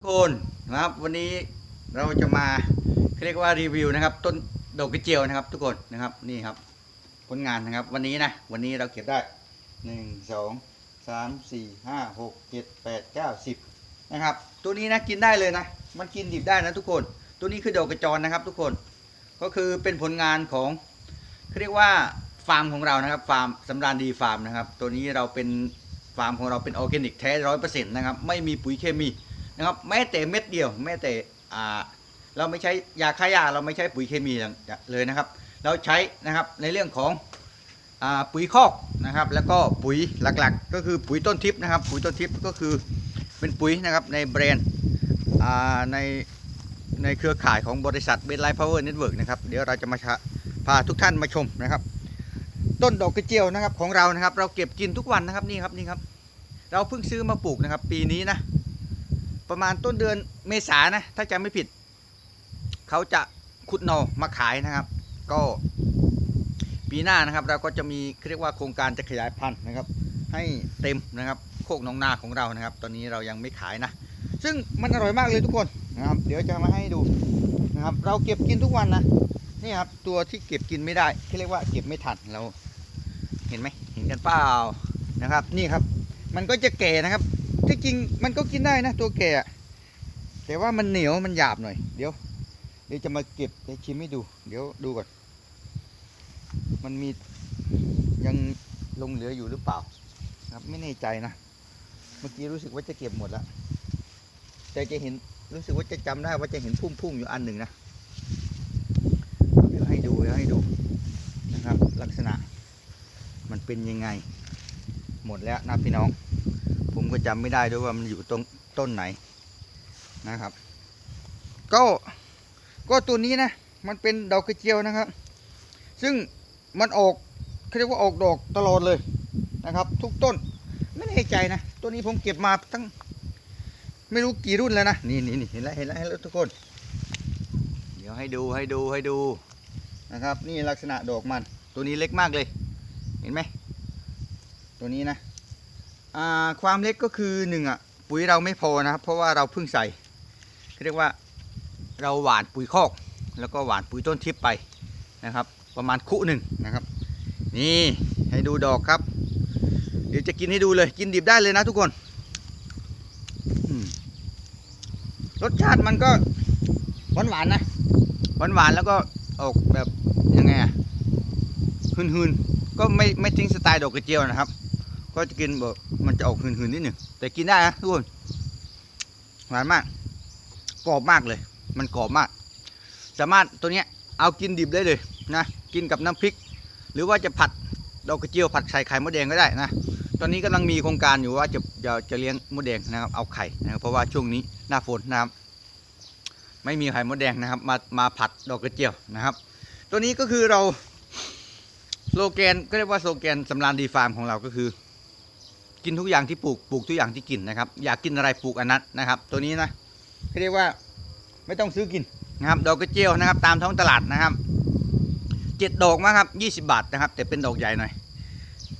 ทุกคนนะครับวันนี้เราจะมาเรียกว่ารีวิวนะครับ ต้นดอกกระเจียวนะครับ ทุกคนนะครับนี่ครับผลงานนะครับ วันนี้นะวันนี้เราเก็บได้หนึ่งสองสามสี่ห้าหกเจ็ดแปดเก้าสิบนะครับ ตัวนี้นะกินได้เลยนะ มันกินดิบได้นะทุกคน ตัวนี้คือดอกกระจรนะครับ ทุกคนก็คือเป็นผลงานของเขาเรียกว่าฟาร์มของเรานะครับ ฟาร์มสำราญดีฟาร์มนะครับ ตัวนี้เราเป็นฟาร์มของเราเป็นออร์แกนิกแท้ร้อยเปอร์เซ็นต์นะครับไม่มีปุ๋ยเคมี นะครับ แม้แต่เม็ดเดียว แม้แต่อ่าเราไม่ใช้ยาฆ่าหญ้าเราไม่ใช้ปุ๋ยเคมีเลยนะครับ เราใช้นะครับในเรื่องของอปุ๋ยคอกนะครับ แล้วก็ปุ๋ยหลักๆ ก็คือปุ๋ยต้นทิพย์นะครับ ปุ๋ยต้นทิพย์ก็คือเป็นปุ๋ยนะครับในแบรนด์ในในเครือข่ายของบริษัทเบสไลท์พาวเวอร์เน็ตเวิร์กนะครับเดี๋ยวเราจะมาพาทุกท่านมาชมนะครับ ต้นดอกกระเจียวนะครับของเรานะครับ เราเก็บกินทุกวันนะครับนี่ครับนี่ครับ เราเพิ่งซื้อมาปลูกนะครับ ปีนี้นะ ประมาณต้นเดือนเมษานะ ถ้าจำไม่ผิด เขาจะขุดหนอมาขายนะครับ ก็ปีหน้านะครับ เราก็จะมีเรียกว่าโครงการจะขยายพันธุ์นะครับ ให้เต็มนะครับโคกน้องนาของเรานะครับ ตอนนี้เรายังไม่ขายนะ ซึ่งมันอร่อยมากเลยทุกคนนะครับ เดี๋ยวจะมาให้ดูนะครับ เราเก็บกินทุกวันนะนี่ครับตัวที่เก็บกินไม่ได้ที่เรียกว่าเก็บไม่ทันเรา เห็นไหมเห็นกันเปล่านะครับ นี่ครับ มันก็จะแก่นะครับ ที่จริงมันก็กินได้นะตัวแก่แต่ว่ามันเหนียวมันหยาบหน่อย เดี๋ยว เดี๋ยวจะมาเก็บจะชิมให้ดู เดี๋ยวดูก่อน มันมียังลงเหลืออยู่หรือเปล่า ครับไม่แน่ใจนะ เมื่อกี้รู้สึกว่าจะเก็บหมดแล้วแต่จะเห็นรู้สึกว่าจะจำได้ว่าจะเห็นพุ่มๆอยู่อันหนึ่งนะเดี๋ยวให้ดูเดี๋ยวให้ดูนะครับ ลักษณะ มันเป็นยังไง หมดแล้วนะพี่น้อง ผมก็จำไม่ได้ด้วยว่ามันอยู่ตรงต้นไหนนะครับ ก็ก็ตัวนี้นะ มันเป็นดอกกระเจียวนะครับ ซึ่งมันออกเขาเรียกว่าออกดอกตลอดเลยนะครับ ทุกต้นไม่แน่ใจนะ ตัวนี้ผมเก็บมาตั้ง ไม่รู้กี่รุ่นแล้วนะ นี่นี่นี่เห็นแล้วเห็นแล้วเห็นแล้วทุกคน เดี๋ยวให้ดูให้ดูให้ดูนะครับ นี่ลักษณะดอกมัน ตัวนี้เล็กมากเลย เห็นไหมตัวนี้นะ ความเล็กก็คือหนึ่งอะปุ๋ยเราไม่พอนะครับ เพราะว่าเราเพิ่งใส่เรียกว่าเราหวานปุ๋ยคอก แล้วก็หวานปุ๋ยต้นทิพย์ไปนะครับ ประมาณคุหนึ่งนะครับ นี่ให้ดูดอกครับ เดี๋ยวจะกินให้ดูเลยกินดิบได้เลยนะทุกคนรสชาติมันก็หวานหวานๆนะหวานหวานๆแล้วก็ออกแบบยังไงอะหืนๆก็ไม่ไม่ทิ้งสไตล์ดอกกระเจียวนะครับ ก็จะกินแบบมันจะออกหืนๆนิดหนึ่งแต่กินได้นะทุกคนหวานมาก กรอบมากเลย มันกรอบมาก สามารถตัวเนี้ยเอากินดิบได้เลยนะกินกับน้ำพริก หรือว่าจะผัดดอกกระเจียวผัดใส่ไข่มดแดงก็ได้นะตอนนี้กำลังมีโครงการอยู่ว่าจะจะจะเลี้ยงมดแดงนะครับเอาไข่นะครับเพราะว่าช่วงนี้หน้าฝนนะครับไม่มีไข่มดแดงนะครับ มามาผัดดอกกระเจียวนะครับ ตัวนี้ก็คือเราโลแกนก็เรียกว่าโลแกนสำรานดีฟาร์มของเราก็คือ กินทุกอย่างที่ปลูกปลูกทุกอย่างที่กินนะครับ อยากกินอะไรปลูกอันนั้นนะครับ ตัวนี้นะเขาเรียกว่าไม่ต้องซื้อกินนะครับดอกกระเจียวนะครับ ตามท้องตลาดนะครับเจ็ดดอกมาครับยี่สิบาทนะครับ แต่เป็นดอกใหญ่หน่อย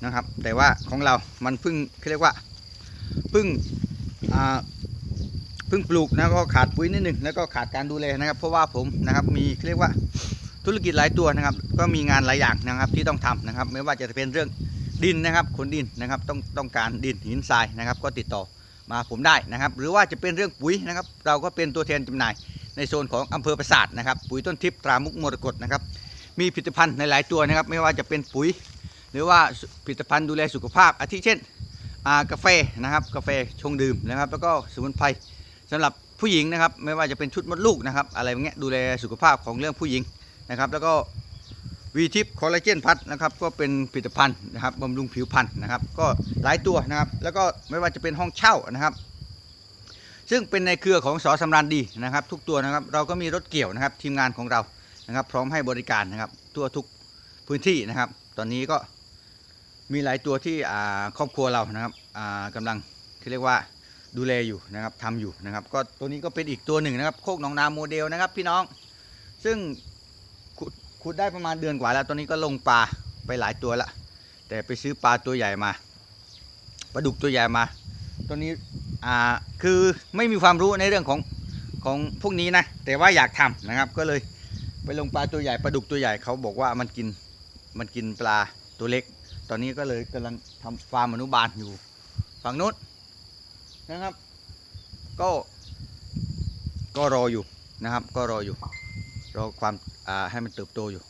นะครับ แต่ว่าของเรา มันเพิ่งเขาเรียกว่าเพิ่งเพิ่งปลูกนะก็ขาดปุ๋ยนิดหนึ่งแล้วก็ขาดการดูแลนะครับ เพราะว่าผมนะครับมีเขาเรียกว่าธุรกิจหลายตัวนะครับ ก็มีงานหลายอย่างนะครับที่ต้องทำนะครับ ไม่ว่าจะเป็นเรื่อง ดินนะครับขนดินนะครับต้องต้องการดินหินทรายนะครับ ก็ติดต่อมาผมได้นะครับ หรือว่าจะเป็นเรื่องปุ๋ยนะครับ เราก็เป็นตัวแทนจำหน่ายในโซนของอำเภอปราสาทนะครับ ปุ๋ยต้นทิพย์ตรามุกมรกตนะครับ มีผลิตภัณฑ์ในหลายตัวนะครับ ไม่ว่าจะเป็นปุ๋ย หรือว่าผลิตภัณฑ์ดูแลสุขภาพ อาทิเช่นกาแฟนะครับ กาแฟชงดื่มนะครับ แล้วก็สมุนไพรสำหรับผู้หญิงนะครับ ไม่ว่าจะเป็นชุดมดลูกนะครับ อะไรอย่างเงี้ยดูแลสุขภาพของเรื่องผู้หญิงนะครับ แล้วก็ วีทิปคอลลาเจนพัทนะครับก็เป็นผลิตภัณฑ์นะครับบำรุงผิวพรรณนะครับ ก็หลายตัวนะครับ แล้วก็ไม่ว่าจะเป็นห้องเช่านะครับ ซึ่งเป็นในเครือของสอสำรานดีนะครับ ทุกตัวนะครับเราก็มีรถเกี่ยวนะครับ ทีมงานของเรานะครับ พร้อมให้บริการนะครับ ทั่วทุกพื้นที่นะครับ ตอนนี้ก็มีหลายตัวที่ครอบครัวเรานะครับอ่ากำลังที่เรียกว่าดูแลอยู่นะครับทำอยู่นะครับ ก็ตัวนี้ก็เป็นอีกตัวหนึ่งนะครับ โคกหนองนาโมเดลนะครับ พี่น้อง ซึ่ง ขุดได้ประมาณเดือนกว่าแล้ว ตอนนี้ก็ลงปลาไปหลายตัวละ แต่ไปซื้อปลาตัวใหญ่มา ปลาดุกตัวใหญ่มา ตัวนี้ อ่า คือไม่มีความรู้ในเรื่องของของพวกนี้นะ แต่ว่าอยากทำนะครับ ก็เลยไปลงปลาตัวใหญ่ ปลาดุกตัวใหญ่เขาบอกว่ามันกิน มันกินปลาตัวเล็ก ตอนนี้ก็เลยกำลังทำฟาร์มอนุบาลอยู่ ฝั่งนู้นนะครับ ก็ ก็รออยู่นะครับ ก็รออยู่ รอความ อ่าให้มันเติบโตอยู่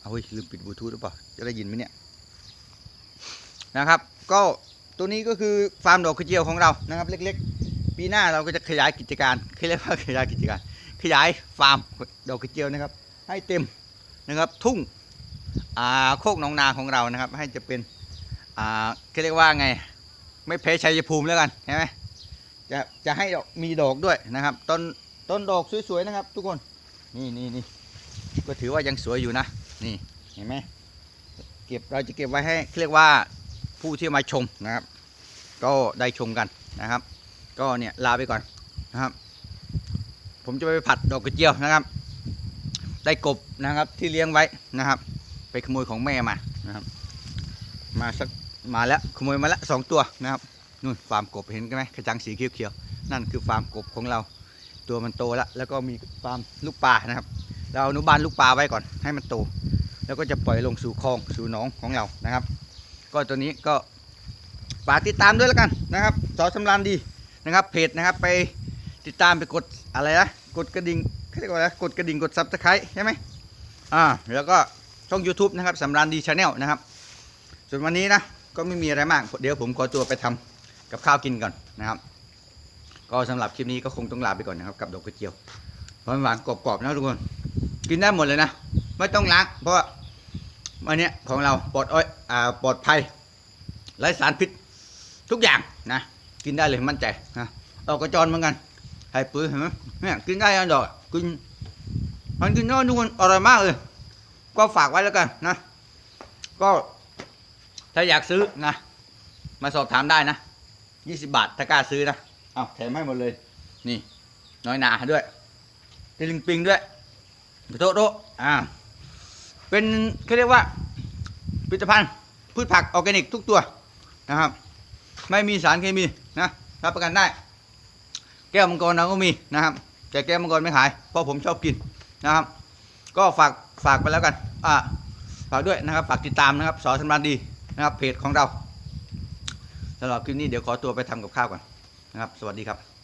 เอาเฮ้ยลืมปิดบลูทูธหรือเปล่าจะได้ยินไหมเนี่ยนะครับ ก็ตัวนี้ก็คือฟาร์มดอกกระเจียวของเรานะครับ เล็ก ๆ ปีหน้าเราก็จะขยายกิจการเขาเรียกว่าขยายกิจการ ขยายฟาร์มดอกกระเจียวนะครับ ให้เต็มนะครับทุ่งอ่าโคกหนองนาของเรานะครับ ให้จะเป็นอ่าเขาเรียกว่าไง ไม่แพ้ชัยภูมิแล้วกันใช่ไหมจะจะให้ดอกมีดอกด้วยนะครับ ต้นต้นดอกสวยๆนะครับ ทุกคนนี่นี่นี่ ก็ถือว่ายังสวยอยู่นะ นี่เห็นไหมเก็บเราจะเก็บไว้ให้เรียกว่าผู้ที่มาชมนะครับ ก็ได้ชมกันนะครับ ก็เนี่ยลาไปก่อนนะครับ ผมจะไปผัดดอกกระเจียวนะครับ ได้กบนะครับที่เลี้ยงไว้นะครับ ไปขโมยของแม่มานะครับ มาสักมาแล้วขโมยมาแล้วสองตัวนะครับนู่นฟาร์มกบเห็นไหมกระจังสีเขียวๆนั่นคือฟาร์มกบของเรา ตัวมันโตแล้วแล้วก็มีฟาร์มลูกปลานะครับ เราอนุบาลลูกปลาไว้ก่อนให้มันโต แล้วก็จะปล่อยลงสู่คลองสู่หนองของเรานะครับ ก็ตัวนี้ก็ฝากติดตามด้วยแล้วกันนะครับสอสำรานดีนะครับ เพจนะครับไปติดตามไปกดอะไรนะกดกระดิ่งเขาเรียกว่าอะไรกดกระดิ่งกดซับสไครต์ใช่ไหมอ่าแล้วก็ช่อง YouTube นะครับสำรานดีชาแนลนะครับส่วนวันนี้นะก็ไม่มีอะไรมาก เดี๋ยวผมขอตัวไปทำกับข้าวกินก่อนนะครับ ก็สำหรับคลิปนี้ก็คงต้องลาไปก่อนนะครับ กับดอกกระเจียวหวานหวานกรอบๆนะทุกคน กินได้หมดเลยนะ ไม่ต้องล้าง เพราะว่าวันเนี้ยของเราปลอดอ้อยอ่าปลอดภัยไร้สารพิษทุกอย่างนะกินได้เลยมั่นใจนะดอกกระจรเหมือนกันไข่ปื้อเห็นไหมเนี่ยกินได้ยังดอกกินมันกินได้ทุกคนอร่อยมากเลย ก็ฝากไว้แล้วกันนะ ก็ถ้าอยากซื้อนะ มาสอบถามได้นะ20บาทถ้ากล้าซื้อนะเอาแถมให้หมดเลย นี่ น้อยหนาด้วยติลิงปิงด้วย โตโตอ่า เป็นเขาเรียกว่าผลิตภัณฑ์พืชผักออร์แกนิกทุกตัวนะครับ ไม่มีสารเคมีนะรับประกันได้ แก้วมังกรเราก็มีนะครับ แต่แก้วมังกรไม่ขายเพราะผมชอบกินนะครับ ก็ฝากฝากไปแล้วกันอ่าฝากด้วยนะครับฝากติดตามนะครับสอสำรานดีนะครับเพจของเราสำหรับคลิปนี้เดี๋ยวขอตัวไปทำกับข้าวก่อนนะครับ สวัสดีครับ